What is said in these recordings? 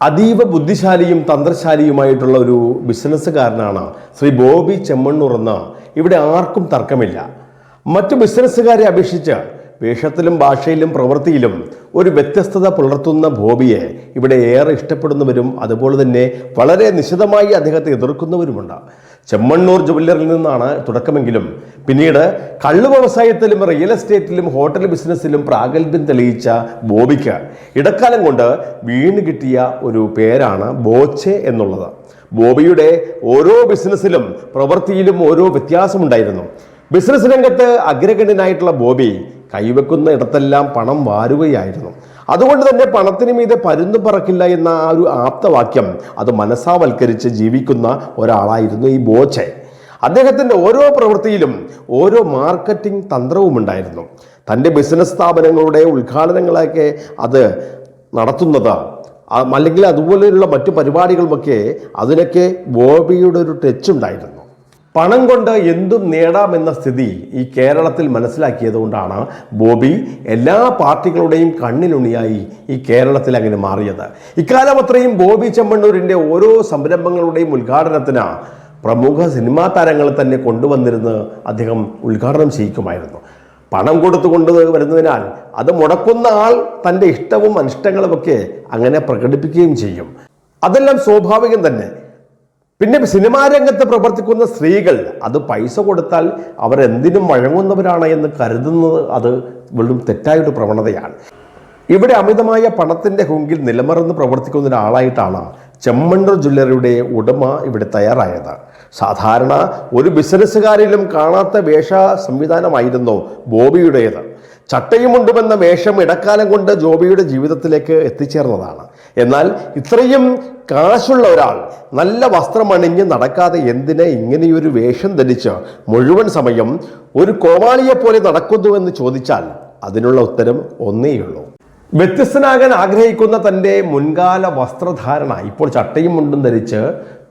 അതീവ ബുദ്ധിശാലിയും തന്ത്രശാലിയുമായിട്ടുള്ള ഒരു ബിസിനസ്സുകാരനാണ് ശ്രീ ബോബി ചെമ്മണ്ണൂർ എന്ന. ഇവിടെ ആർക്കും തർക്കമില്ല. മറ്റു ബിസിനസ്സുകാരെ അപേക്ഷിച്ച് വേഷത്തിലും ഭാഷയിലും പ്രവൃത്തിയിലും ഒരു വ്യത്യസ്തത പുലർത്തുന്ന ബോബിയെ ഇവിടെ ഏറെ ഇഷ്ടപ്പെടുന്നവരും അതുപോലെ തന്നെ വളരെ നിശിതമായി അദ്ദേഹത്തെ എതിർക്കുന്നവരുമുണ്ട്. ചെമ്മണ്ണൂർ ജുവല്ലറിൽ നിന്നാണ് തുടക്കമെങ്കിലും. പിന്നീട് കള്ളു വ്യവസായത്തിലും റിയൽ എസ്റ്റേറ്റിലും ഹോട്ടൽ ബിസിനസ്സിലും പ്രാഗൽഭ്യം തെളിയിച്ച ബോബിക്ക് ഇടക്കാലം കൊണ്ട് വീണ് കിട്ടിയ ഒരു പേരാണ് ബോച്ചെ എന്നുള്ളത്. ബോബിയുടെ ഓരോ ബിസിനസ്സിലും പ്രവൃത്തിയിലും ഓരോ വ്യത്യാസമുണ്ടായിരുന്നു. ബിസിനസ് രംഗത്ത് അഗ്രഗണ്യനായിട്ടുള്ള ബോബി കൈവെക്കുന്ന ഇടത്തെല്ലാം പണം വാരുകയായിരുന്നു. അതുകൊണ്ട് തന്നെ പണത്തിന് മീതെ പരുന്നു പറക്കില്ല എന്ന ആ ഒരു ആപ്തവാക്യം അത് മനസ്സാവൽക്കരിച്ച് ജീവിക്കുന്ന ഒരാളായിരുന്നു ഈ ബോച്ചെ. അദ്ദേഹത്തിന്റെ ഓരോ പ്രവൃത്തിയിലും ഓരോ മാർക്കറ്റിംഗ് തന്ത്രവും ഉണ്ടായിരുന്നു. തന്റെ ബിസിനസ് സ്ഥാപനങ്ങളുടെ ഉദ്ഘാടനങ്ങളൊക്കെ അത് നടത്തുന്നത് അല്ലെങ്കിൽ അതുപോലെയുള്ള മറ്റു പരിപാടികളുമൊക്കെ അതിനൊക്കെ ബോബിയുടെ ഒരു ടച്ച് ഉണ്ടായിരുന്നു. പണം കൊണ്ട് എന്തും നേടാമെന്ന സ്ഥിതി ഈ കേരളത്തിൽ മനസ്സിലാക്കിയതുകൊണ്ടാണ് ബോബി എല്ലാ പാർട്ടികളുടെയും കണ്ണിലുണിയായി ഈ കേരളത്തിൽ അങ്ങനെ മാറിയത്. ഇക്കാലം അത്രയും ബോബി ചെമ്മണ്ണൂരിന്റെ ഓരോ സംരംഭങ്ങളുടെയും ഉദ്ഘാടനത്തിന് പ്രമുഖ സിനിമാ താരങ്ങളെ തന്നെ കൊണ്ടുവന്നിരുന്ന് അദ്ദേഹം ഉദ്ഘാടനം ചെയ്യിക്കുമായിരുന്നു. പണം കൊടുത്തു കൊണ്ടുവരുന്നതിനാൽ അത് മുടക്കുന്ന ആൾ തന്റെ ഇഷ്ടവും അനിഷ്ടങ്ങളുമൊക്കെ അങ്ങനെ പ്രകടിപ്പിക്കുകയും ചെയ്യും. അതെല്ലാം സ്വാഭാവികം തന്നെ. പിന്നെ സിനിമാ രംഗത്ത് പ്രവർത്തിക്കുന്ന സ്ത്രീകൾ അത് പൈസ കൊടുത്താൽ അവരെന്തിനും വഴങ്ങുന്നവരാണ് എന്ന് കരുതുന്നത് അത് വെറും തെറ്റായൊരു പ്രവണതയാണ്. ഇവിടെ അമിതമായ പണത്തിന്റെ ഹുങ്കിൽ നിലമറന്ന് പ്രവർത്തിക്കുന്ന ഒരാളായിട്ടാണ് ചെമ്മണ്ണൂർ ജ്വല്ലറിയുടെ ഉടമ ഇവിടെ തയ്യാറായത്. സാധാരണ ഒരു ബിസിനസ്സുകാരിലും കാണാത്ത വേഷ സംവിധാനമായിരുന്നു ബോബിയുടേത്. ചട്ടയും മുണ്ടുമെന്ന വേഷം ഇടക്കാലം കൊണ്ട് ജോബിയുടെ ജീവിതത്തിലേക്ക് എത്തിച്ചേർന്നതാണ്. എന്നാൽ ഇത്രയും കാശുള്ള ഒരാൾ നല്ല വസ്ത്രമണിഞ്ഞ് നടക്കാതെ എന്തിനെ ഇങ്ങനെയൊരു വേഷം ധരിച്ച് മുഴുവൻ സമയം ഒരു കോമാളിയെ പോലെ നടക്കുന്നുവെന്ന് ചോദിച്ചാൽ അതിനുള്ള ഉത്തരം ഒന്നേയുള്ളൂ. വ്യത്യസ്തനാകാൻ ആഗ്രഹിക്കുന്ന തന്റെ മുൻകാല വസ്ത്രധാരണ ഇപ്പോൾ ചട്ടയും മുണ്ടും ധരിച്ച്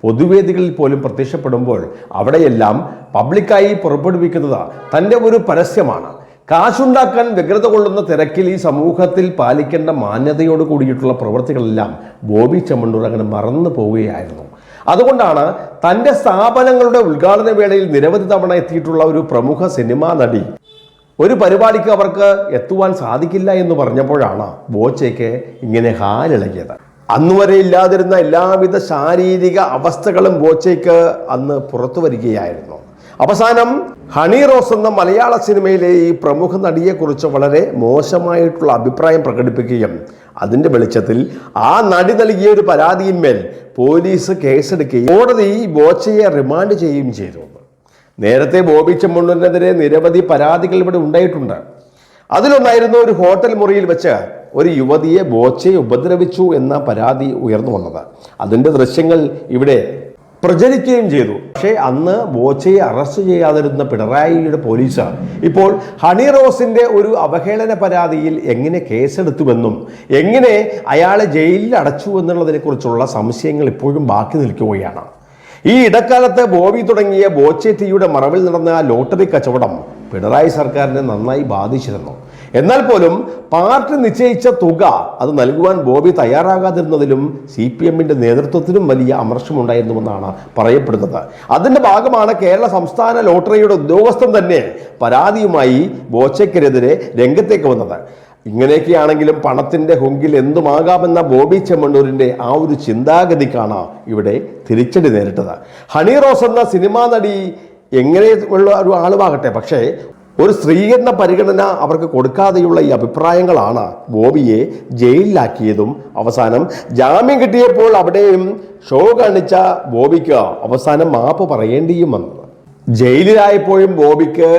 പൊതുവേദികളിൽ പോലും പ്രത്യക്ഷപ്പെടുമ്പോൾ അവിടെയെല്ലാം പബ്ലിക്കായി പുറപ്പെടുവിക്കുന്നത് തന്റെ ഒരു പരസ്യമാണ്. കാശുണ്ടാക്കാൻ വ്യഗ്രത കൊള്ളുന്ന തിരക്കിൽ ഈ സമൂഹത്തിൽ പാലിക്കേണ്ട മാന്യതയോട് കൂടിയിട്ടുള്ള പ്രവൃത്തികളെല്ലാം ബോബി ചെമ്മണ്ണൂർ അങ്ങനെ മറന്നു പോവുകയായിരുന്നു. അതുകൊണ്ടാണ് തന്റെ സ്ഥാപനങ്ങളുടെ ഉദ്ഘാടന വേളയിൽ നിരവധി തവണ എത്തിയിട്ടുള്ള ഒരു പ്രമുഖ സിനിമാ നടി. ഒരു പരിപാടിക്ക് അവർക്ക് എത്തുവാൻ സാധിക്കില്ല എന്ന് പറഞ്ഞപ്പോഴാണ് ബോച്ചയ്ക്ക് ഇങ്ങനെ ഹാലിളകിയത്. അന്ന് വരെ ഇല്ലാതിരുന്ന എല്ലാവിധ ശാരീരിക അവസ്ഥകളും ബോച്ചയ്ക്ക് അന്ന് പുറത്തു വരികയായിരുന്നു. അവസാനം ഹണി റോസ് എന്ന മലയാള സിനിമയിലെ ഈ പ്രമുഖ നടിയെക്കുറിച്ച് വളരെ മോശമായിട്ടുള്ള അഭിപ്രായം പ്രകടിപ്പിക്കുകയും അതിന്റെ വെളിച്ചത്തിൽ ആ നടി നൽകിയ ഒരു പരാതിയിന്മേൽ പോലീസ് കേസെടുക്കുകയും കോടതി ബോച്ചയെ റിമാൻഡ് ചെയ്യുകയും ചെയ്തു. നേരത്തെ ബോബി ചെമ്മണ്ണൂരിനെതിരെ നിരവധി പരാതികൾ ഇവിടെ ഉണ്ടായിട്ടുണ്ട്. അതിലൊന്നായിരുന്നു ഒരു ഹോട്ടൽ മുറിയിൽ വെച്ച് ഒരു യുവതിയെ ബോച്ചയെ ഉപദ്രവിച്ചു എന്ന പരാതി ഉയർന്നു വന്നത്. അതിന്റെ ദൃശ്യങ്ങൾ ഇവിടെ പ്രചരിക്കുകയും ചെയ്തു. പക്ഷേ അന്ന് ബോച്ചയെ അറസ്റ്റ് ചെയ്യാതിരുന്ന പിണറായിയുടെ പോലീസാണ്. ഇപ്പോൾ ഹണി റോസിന്റെ ഒരു അവഹേളന പരാതിയിൽ എങ്ങനെ കേസെടുത്തുവെന്നും എങ്ങനെ അയാളെ ജയിലിൽ അടച്ചു എന്നുള്ളതിനെക്കുറിച്ചുള്ള സംശയങ്ങൾ ഇപ്പോഴും ബാക്കി നിൽക്കുകയാണ്. ഈ ഇടക്കാലത്ത് ബോബി തുടങ്ങിയ ബോച്ചെറ്റിയുടെ മറവിൽ നടന്ന ലോട്ടറി കച്ചവടം പിണറായി സർക്കാരിനെ നന്നായി ബാധിച്ചിരുന്നു. എന്നാൽ പോലും പാർട്ടി നിശ്ചയിച്ച തുക അത് നൽകുവാൻ ബോബി തയ്യാറാകാതിരുന്നതിലും സി പി എമ്മിന്റെ നേതൃത്വത്തിനും വലിയ അമർഷമുണ്ടായിരുന്നുവെന്നാണ് പറയപ്പെടുന്നത്. അതിന്റെ ഭാഗമാണ് കേരള സംസ്ഥാന ലോട്ടറിയുടെ ഉദ്യോഗസ്ഥൻ തന്നെ പരാതിയുമായി ബോച്ചയ്ക്കെതിരെ രംഗത്തേക്ക് വന്നത്. ഇങ്ങനെയൊക്കെയാണെങ്കിലും പണത്തിന്റെ ഹുങ്കിൽ എന്തുമാകാമെന്ന ബോബി ചെമ്മണ്ണൂരിന്റെ ആ ഒരു ചിന്താഗതിക്കാണ് ഇവിടെ തിരിച്ചടി നേരിട്ടത്. ഹണി റോസ് എന്ന സിനിമാ നടി എങ്ങനെയുള്ള ഒരു ആളുമാകട്ടെ പക്ഷേ ഒരു സ്ത്രീ എന്ന പരിഗണന അവർക്ക് കൊടുക്കാതെയുള്ള ഈ അഭിപ്രായങ്ങളാണ് ബോബിയെ ജയിലിലാക്കിയതും. അവസാനം ജാമ്യം കിട്ടിയപ്പോൾ അവിടെയും ഷോ കാണിച്ച ബോബിക്ക് അവസാനം മാപ്പ് പറയേണ്ടിയും വന്നത്. ജയിലിലായപ്പോഴും ബോബിക്ക്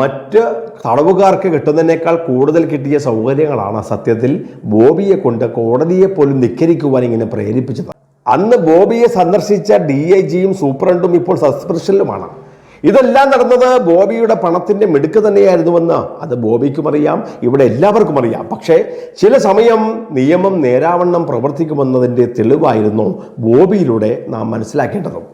മറ്റ് തടവുകാർക്ക് കിട്ടുന്നതിനേക്കാൾ കൂടുതൽ കിട്ടിയ സൗകര്യങ്ങളാണ് സത്യത്തിൽ ബോബിയെ കൊണ്ട് കോടതിയെ പോലും ധിക്കരിക്കുവാൻ ഇങ്ങനെ പ്രേരിപ്പിച്ചത്. അന്ന് ബോബിയെ സന്ദർശിച്ച ഡി ഐ ജിയും സൂപ്രണ്ടും ഇപ്പോൾ സസ്പെൻഷനിലുമാണ്. ഇതെല്ലാം നടന്നത് ബോബിയുടെ പണത്തിന്റെ മിടുക്ക് തന്നെയായിരുന്നുവെന്ന് അത് ബോബിക്കും അറിയാം ഇവിടെ എല്ലാവർക്കും അറിയാം. പക്ഷേ ചില സമയം നിയമം നേരാവണ്ണം പ്രവർത്തിക്കുമെന്നതിന്റെ തെളിവായിരുന്നു ബോബിയിലൂടെ നാം മനസ്സിലാക്കേണ്ടതും.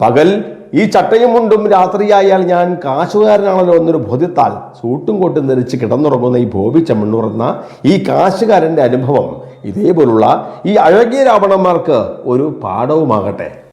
പകൽ ഈ ചട്ടയും മുണ്ടും രാത്രിയായാൽ ഞാൻ കാശുകാരനാണല്ലോ എന്നൊരു ബോധ്യത്താൽ സൂട്ടും കൊട്ടും ധരിച്ച് കിടന്നുറങ്ങുന്ന ഈ ബോബി ചെമ്മണ്ണൂർ എന്ന ഈ കാശുകാരന്റെ അനുഭവം ഇതേപോലുള്ള ഈ അഴകിയ രാവണന്മാർക്ക് ഒരു പാഠവുമാകട്ടെ.